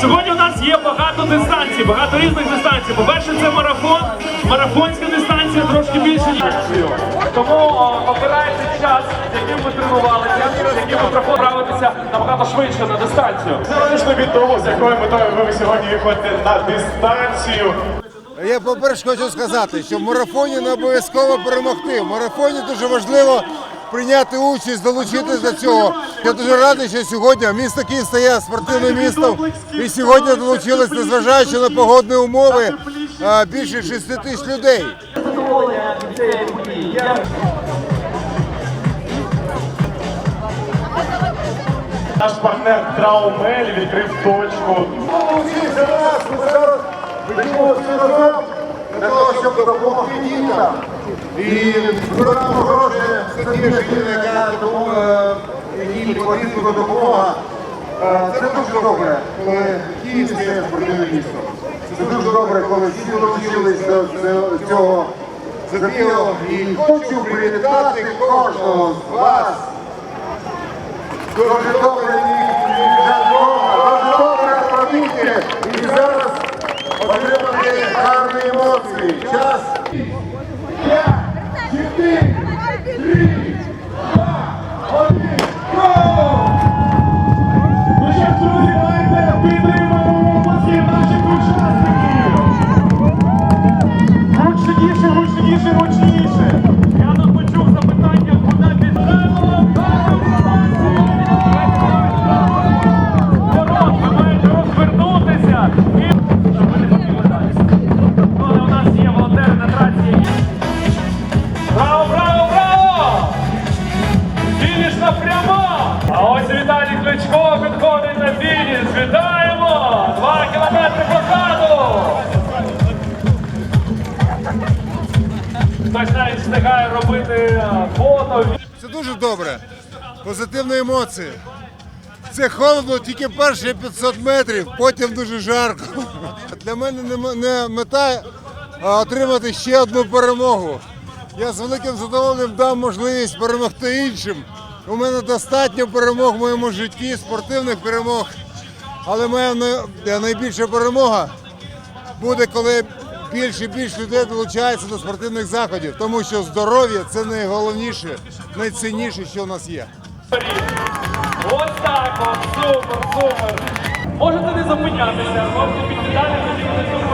Сьогодні у нас є багато дистанцій, багато різних дистанцій. По-перше, це марафон. Марафонська дистанція трошки більше ніж. Тому о, обирайте час, яким ви тренувалися, яким ви проходитися набагато швидше на дистанцію. Залежно від того, з якою метою ви сьогодні виходите на дистанцію. Я по-перше хочу сказати, що в марафоні не обов'язково перемогти. В марафоні дуже важливо прийняти участь, долучитися до цього. Я дуже радий, що сьогодні місто Київ стає спортивним містом. І сьогодні долучились, незважаючи на погодні умови, більше 6 тисяч людей. Наш партнер Траумель відкрив точку. Для того, щоб допомогти дітям. І програма хороше статті, яка допомога, якій потрібна допомога. Е, Це дуже добре, коли Київ стає спортивним містом. Це дуже добре, коли всі долучились до цього- забігу. І хочу привітати кожного з вас. Дуже добре мій дуже добре робити. І зараз гарні емоції. Час. Хтось встигає робити е, фото. Це дуже добре. Позитивні емоції. Це холодно тільки перші 500 метрів, потім дуже жарко. Для мене не мета а отримати ще одну перемогу. Я з великим задоволенням дам можливість перемогти іншим. У мене достатньо перемог в моєму житті, спортивних перемог. Але моя найбільша перемога буде, коли більше і більше людей долучається до спортивних заходів, тому що здоров'я це найголовніше, найцінніше, що в нас є. Ось так от, супер, супер. Можете не зупинятися, можете піти далі,